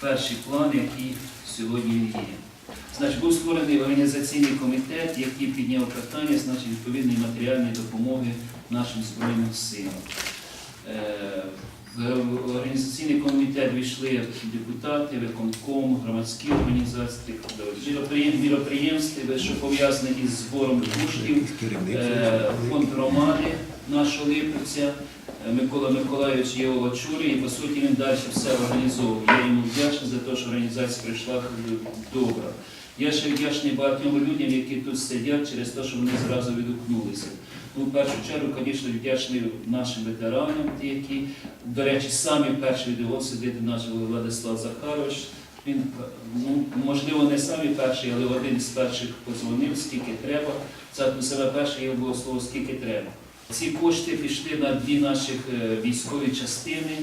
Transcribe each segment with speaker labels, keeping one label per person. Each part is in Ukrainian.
Speaker 1: перший план, який сьогодні є. Значить, був створений організаційний комітет, який підняв питання значить, відповідної матеріальної допомоги нашим Збройним силам. Е, В організаційний комітет війшли депутати, виконком, громадські організації, міроприємства, що пов'язані із збором коштів, Е, фонд громади нашого Липовця, е, Микола Миколайович його очолює, і по суті він далі все організовує. Я йому вдячний за те, що організація прийшла е, добра. Я ще вдячний багатьом людям, які тут сидять через те, що вони зразу відгукнулися. Ну, в першу чергу, звісно, вдячний нашим ветеранам, які, до речі, самі перші відео сидить наш Владислав Захарович. Він, ну, можливо, не самі перший, але один з перших подзвонив, скільки треба. Це себе перше є було слово скільки треба. Ці кошти пішли на дві наших е, військові частини,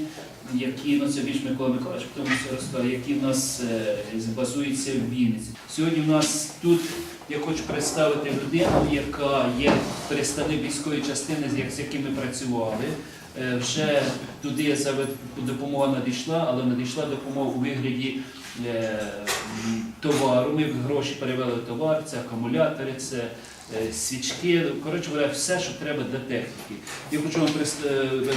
Speaker 1: які ну це більш Микола Миколаївич, тому все розкаже, які в нас е, базуються в Вінниці. Сьогодні в нас тут я хочу представити людину, яка є представник військової частини, з як- з якими працювали. Е, Вже туди допомога надійшла, але надійшла допомога у вигляді товару. Ми гроші перевели в товар, це акумулятори, це свічки. Коротше говоря, все, що треба для техніки. Я хочу вам представити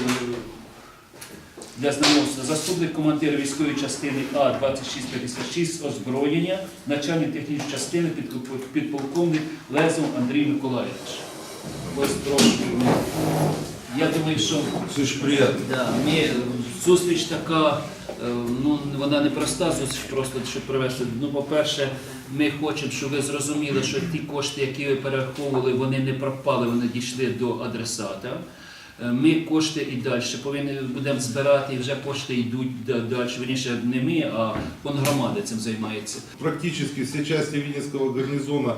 Speaker 1: для знайомства заступник командира військової частини А 2656 озброєння, начальник технічної частини підполковник Лезов Андрій Миколаївич. Ось трошки. Я думаю, що
Speaker 2: Очень приятно.
Speaker 1: Да, ми, зустріч така, е, ну вона не проста зустріч, просто щоб привести. Ну, по-перше, ми хочемо, щоб ви зрозуміли, що ті кошти, які ви перераховували, вони не пропали, вони дійшли до адресата. Е, Ми кошти і далі повинні будемо збирати, і вже кошти йдуть да- далі. Верніше, не ми, а фонд громади цим займається.
Speaker 2: Практически все части Винницкого гарнизона,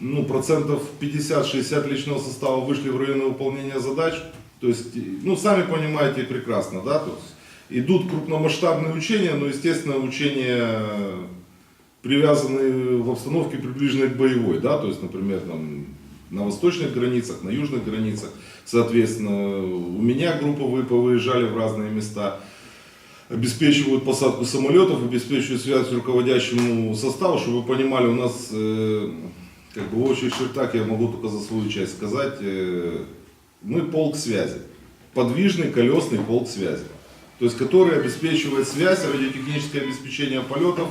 Speaker 2: ну, процентов 50-60 личного состава вышли в районы выполнения задач. То есть, ну, сами понимаете прекрасно, да, то есть идут крупномасштабные учения, но, естественно, учения привязаны в обстановке приближенной к боевой, да, то есть, например, там, на восточных границах, на южных границах, соответственно, у меня группа вы повыезжали в разные места, обеспечивают посадку самолетов, обеспечивают связь руководящему составу, чтобы вы понимали, у нас э, как бы в общих чертах я могу только за свою часть сказать, э, мы полк связи, подвижный колесный полк связи, то есть который обеспечивает связь, радиотехническое обеспечение полетов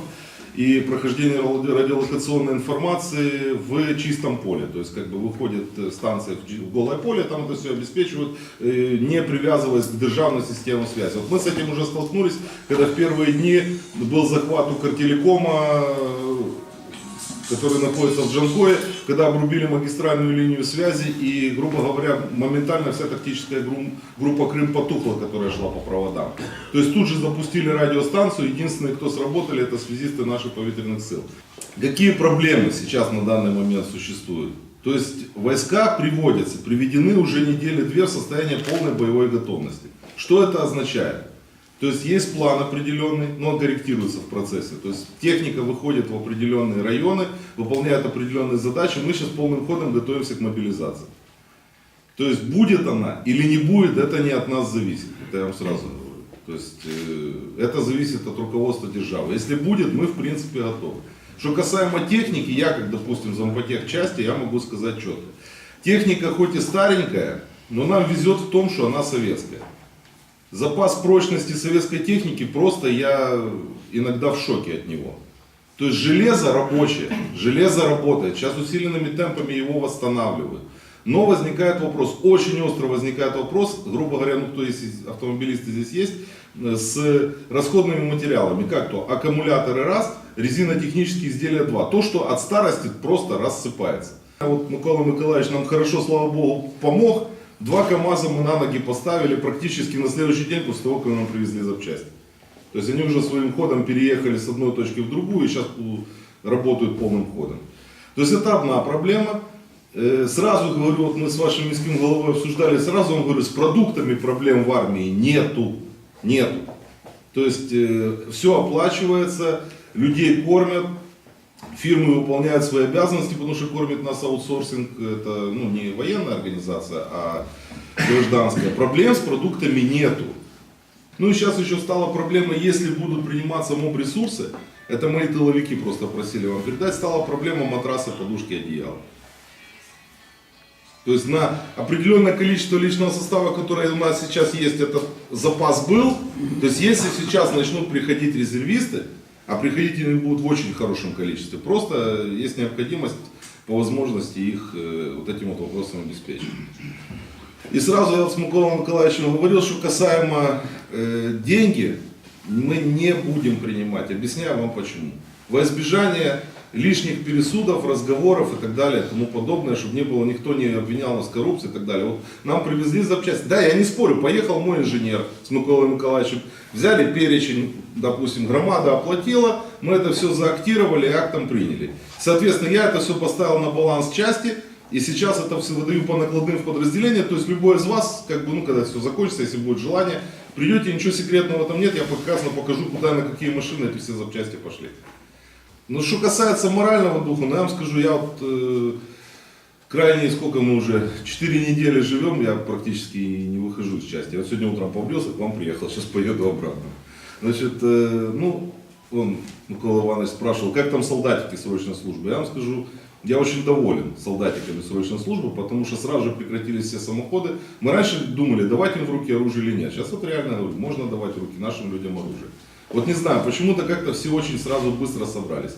Speaker 2: и прохождение ради- радиолокационной информации в чистом поле. То есть как бы выходит э, станция в голое поле, там это все обеспечивают, э, не привязываясь к державной системе связи. Вот мы с этим уже столкнулись, когда в первые дни был захват у Картелекома, который находится в Джанкое, когда обрубили магистральную линию связи и, грубо говоря, моментально вся тактическая гру- группа Крым потухла, которая шла по проводам. То есть тут же запустили радиостанцию, единственные, кто сработали, это связисты наших повітряных сил. Какие проблемы сейчас на данный момент существуют? То есть войска приводятся, приведены уже недели две в состояние полной боевой готовности. Что это означает? То есть есть план определенный, но он корректируется в процессе. То есть техника выходит в определенные районы, выполняет определенные задачи. Мы сейчас полным ходом готовимся к мобилизации. То есть будет она или не будет, это не от нас зависит. Это я вам сразу говорю. То есть э, это зависит от руководства державы. Если будет, мы в принципе готовы. Что касаемо техники, я как, допустим, зампотех части, я могу сказать четко. Техника хоть и старенькая, но нам везет в том, что она советская. Запас прочности советской техники просто я иногда в шоке от него. То есть железо рабочее, железо работает. Сейчас усиленными темпами его восстанавливают. Но возникает вопрос, очень остро возникает вопрос, грубо говоря, ну кто есть автомобилисты здесь есть, э, с расходными материалами. Как то? Аккумуляторы раз, резинотехнические изделия два. То, что от старости просто рассыпается. Вот Микола Николаевич нам хорошо, слава богу, помог. Два КАМАЗа мы на ноги поставили практически на следующий день после того, как нам привезли запчасти. То есть они уже своим ходом переехали с одной точки в другую и сейчас работают полным ходом. То есть это одна проблема. Э, Сразу говорю, вот мы с вашим міським головой обсуждали, сразу вам говорю, с продуктами проблем в армии нету. Нету. То есть все оплачивается, людей кормят, фирмы выполняют свои обязанности, потому что кормит нас аутсорсинг, это ну, не военная организация, а гражданская. Проблем с продуктами нету. Ну и сейчас еще стала проблема, если будут приниматься моб-ресурсы, это мои тыловики просто просили вам передать, стала проблема матраса, подушки, одеяла. То есть на определенное количество личного состава, которое у нас сейчас есть, этот запас был. То есть если сейчас начнут приходить резервисты, а приходить они будут в очень хорошем количестве, просто есть необходимость по возможности их э, вот этим вот вопросом обеспечить. И сразу я с Миколой Николаевичем говорил, что касаемо э, деньги, мы не будем принимать. Объясняю вам почему. Во избежание лишних пересудов, разговоров и так далее, тому подобное, чтобы не было, никто не обвинял нас в коррупции и так далее. Вот нам привезли запчасти. Да, я не спорю, поехал мой инженер с Миколой Николаевичем, взяли перечень, допустим, громада оплатила, мы это все заактировали и актом приняли. Соответственно, я это все поставил на баланс части, и сейчас это все выдаю по накладным в подразделение. То есть любой из вас, как бы, ну, когда все закончится, если будет желание, придете, ничего секретного этом нет, я прекрасно покажу, куда на какие машины эти все запчасти пошли. Ну, что касается морального духа, ну, я вам скажу, я вот э, крайне, сколько мы уже, 4 недели живем, я практически не выхожу из части. Я вот сегодня утром побрился, к вам приехал, сейчас поеду обратно. Значит, э, ну, он, Микола Иванович спрашивал, как там солдатики срочной службы. Я вам скажу, я очень доволен солдатиками срочной службы, потому что сразу же прекратились все самоходы. Мы раньше думали, давать им в руки оружие или нет. Сейчас вот реально говорю, можно давать в руки нашим людям оружие. Вот не знаю, почему-то как-то все очень сразу быстро собрались.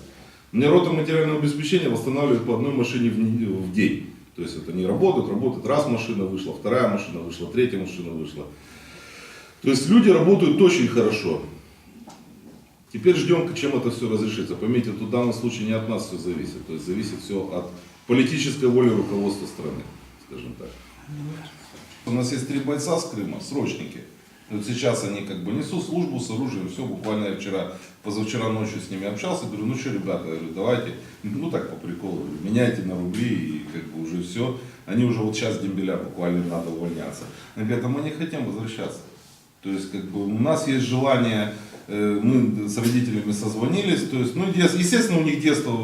Speaker 2: Мне рота материального обеспечения восстанавливает по одной машине в, не- в день. То есть это не работают, работает раз машина вышла, вторая машина вышла, третья машина вышла. То есть люди работают очень хорошо. Теперь ждем, чем это все разрешится. Поймите, тут в данном случае не от нас все зависит. То есть зависит все от политической воли руководства страны, скажем так. У нас есть три бойца с Крыма, срочники. И Вот сейчас они как бы несут службу с оружием, все, буквально я вчера, позавчера ночью с ними общался, говорю, ну что, ребята, говорю, давайте, ну так по приколу, говорю, меняйте на рубли и как бы уже все. Они уже вот сейчас дембеля буквально надо увольняться. Они говорят, а мы не хотим возвращаться. То есть, как бы, у нас есть желание, мы с родителями созвонились, то есть, ну, дес- естественно, у них детство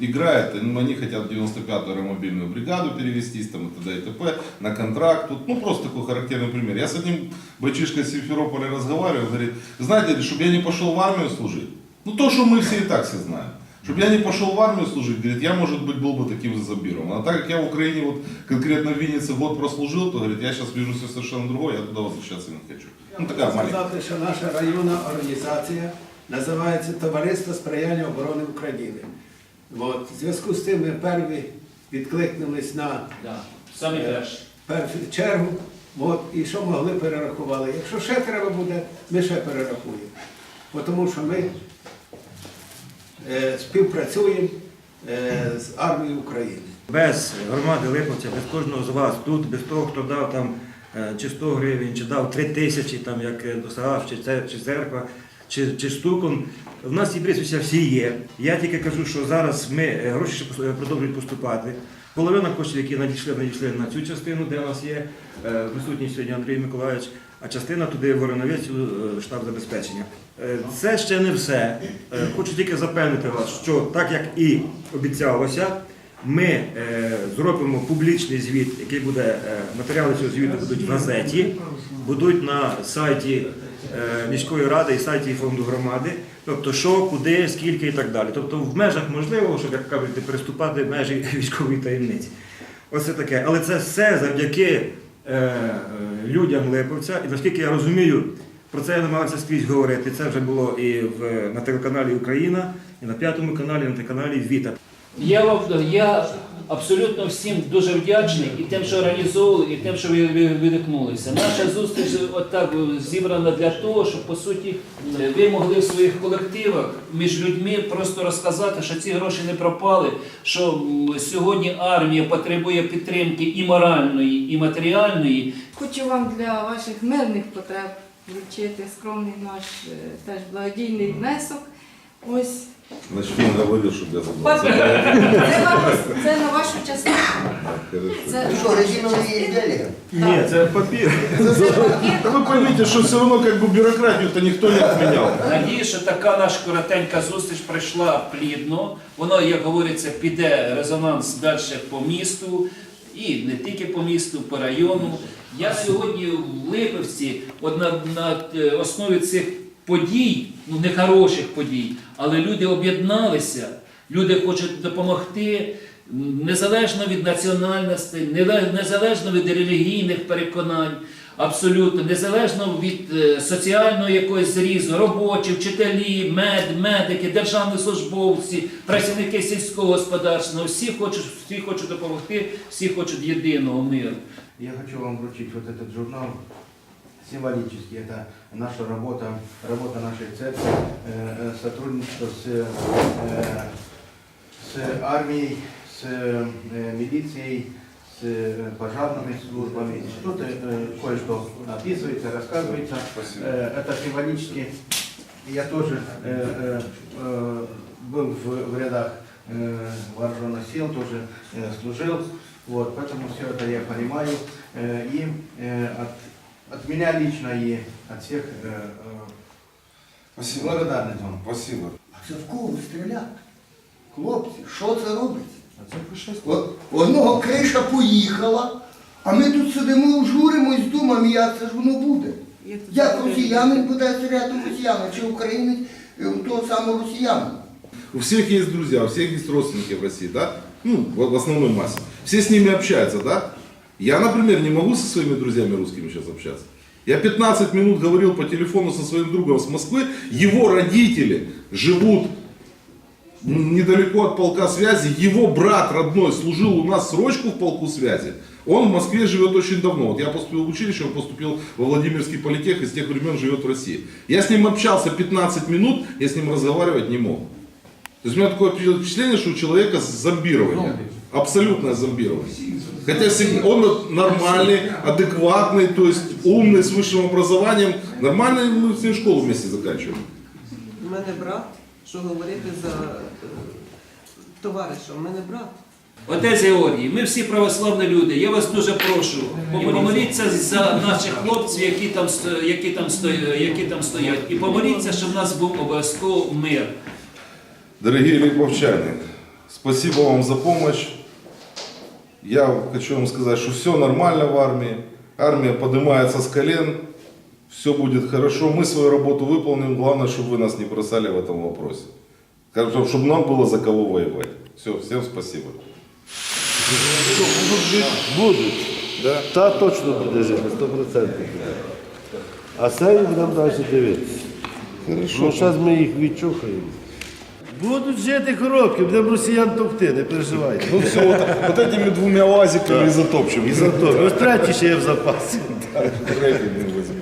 Speaker 2: играет, они они хотят в 95-ю аэромобильную бригаду перевестись, там, и т.д. и т.п. на контракт. Тут, ну, просто такой характерный пример. Я с одним бачишкой из Симферополя разговариваю, он говорит, знаете, чтобы я не пошел в армию служить, ну, то, что мы все и так все знаем. Чтобы я не пошел в армию служить, говорит, я, может быть, был бы таким же забиром. А так как я в Украине, вот конкретно в Виннице год прослужил, то, говорит, я сейчас вижу все совершенно другое, я туда возвращаться не хочу. Ну, така
Speaker 3: Хочу
Speaker 2: маленька.
Speaker 3: сказати, що наша районна організація називається Товариство сприяння оборони України. От, в зв'язку з тим ми перві відкликнулись на
Speaker 1: Да. Самі перші.
Speaker 3: першу чергу. От, і що могли перерахували. Якщо ще треба буде, ми ще перерахуємо. Бо Тому що ми е, співпрацюємо е, з армією України.
Speaker 4: Без громади Липовця, без кожного з вас тут, без того, хто дав там е, чи 100 гривень, чи дав 3 тисячі, там, як е, Досагав, чи, церква, чи, чи стукон. В нас ці прізвища всі є. Я тільки кажу, що зараз ми е, гроші ще е, продовжують поступати. Половина коштів, які надійшли, надійшли на цю частину, де у нас є е, присутній сьогодні Андрій Миколаївич, а частина туди в е, штаб забезпечення. Е, Це ще не все. Е, Хочу тільки запевнити вас, що так як і обіцялося, ми зробимо публічний звіт, який буде, матеріали цього звіту будуть в газеті, будуть на сайті міської ради і сайті фонду громади. Тобто, що, куди, скільки і так далі. Тобто, в межах можливого, щоб як кажуть, переступати межі військової таємниці. Оце таке. Але це все завдяки людям Липовця. І наскільки я розумію, про це я намагався скрізь говорити. Це вже було і в, на телеканалі Україна, і на п'ятому каналі, і на телеканалі Віта.
Speaker 1: Я, я абсолютно всім дуже вдячний і тим, що організовували, і тим, що ви відгукнулися. Наша зустріч отак зібрана для того, щоб по суті ви могли в своїх колективах між людьми просто розказати, що ці гроші не пропали, що сьогодні армія потребує підтримки і моральної, і матеріальної.
Speaker 5: Хочу вам для ваших мирних потреб вручити скромний наш е, теж благодійний внесок. Ось.
Speaker 2: Значит, он говорил, чтобы я забрал.
Speaker 5: Папір. Це, на- це на вашу частину.
Speaker 2: Хорошо.
Speaker 5: Це
Speaker 6: Ну что, резиновые изделия?
Speaker 4: Ні, це папір.
Speaker 2: Да вы поймите, что все равно как бы бюрократию-то никто не отменял.
Speaker 1: Надію, що така наша коротенька зустріч пройшла плідно. Воно, як говориться, піде резонанс далі по місту і не тільки по місту, по району. Я сьогодні в Липівці, от на, на е, основі цих подій, ну не хороших подій, але люди об'єдналися, люди хочуть допомогти. Незалежно від національності, незалежно від релігійних переконань, абсолютно незалежно від е, соціального якогось зрізу, робочі, вчителі, мед, медики, державні службовці, працівники сільського господарства, всі хочуть, всі хочуть допомогти, всі хочуть єдиного миру.
Speaker 7: Я хочу вам вручить вот этот журнал символический. Это наша работа, работа нашей церкви, э, э, сотрудничество с, э, с армией, с милицией, с пожарными службами. Что-то, кое-что описывается, рассказывается. Э, Это символически. Я тоже был в, в рядах вооруженных сил, тоже служил. Вот, поэтому все это я понимаю. И от, от меня лично и от всех э, э, благодарность вам.
Speaker 2: Спасибо.
Speaker 6: А це в кого стріляти? Хлопці, що це робиться? О- Одного криша поїхала, а ми тут сидимо, журимось, думаємо, як це ж воно буде. Як росіянин буде стріляти в росіянина, чи українець е, в того самого росіянина?
Speaker 2: У всех есть друзья, у всех есть родственники в России, да? Ну, в в основной массе. Все с ними общаются, да? Я, например, не могу со своими друзьями русскими сейчас общаться. Я 15 минут говорил по телефону со своим другом с Москвы. Его родители живут недалеко от полка связи. Его брат родной служил у нас срочку в полку связи. Он в Москве живет очень давно. Вот я поступил в училище, он поступил во Владимирский политех и с тех времен живет в России. Я с ним общался 15 минут, я с ним разговаривать не мог. То есть у меня такое впечатление, что у человека зомбирование. Абсолютное зомбирование. Хотя всегда- он нормальный, адекватный, то есть умный, с высшим образованием. Нормально мы с ним школу вместе заканчивали.
Speaker 8: У мене брат, що говорити за е, товариша, у мене брат.
Speaker 1: Отець Георгій, ми всі православні люди. Я вас дуже прошу, помоліться за наших хлопців, які там, сто- які там, стоять, які там стоять. І помоліться, щоб в нас був обов'язково мир.
Speaker 2: Дорогие липовчане, спасибо вам за помощь. Я хочу вам сказать, что все нормально в армии. Армия поднимается с колен. Все будет хорошо. Мы свою работу выполним. Главное, чтобы вы нас не бросали в этом вопросе. Чтобы нам было за кого воевать. Все, всем спасибо.
Speaker 9: Будуть.
Speaker 2: Да?
Speaker 9: Та точно буде жити, 100%. А самі будемо далі дивитися. Ну, зараз ми їх відчухаємо. Будуть жити коробки, будемо росіян товкти, не переживайте.
Speaker 2: Ну все, вот, вот этими двумя лазиками и затопчем.
Speaker 9: І за то. Ось третій ще є в запасі.
Speaker 2: Третий не возьмем.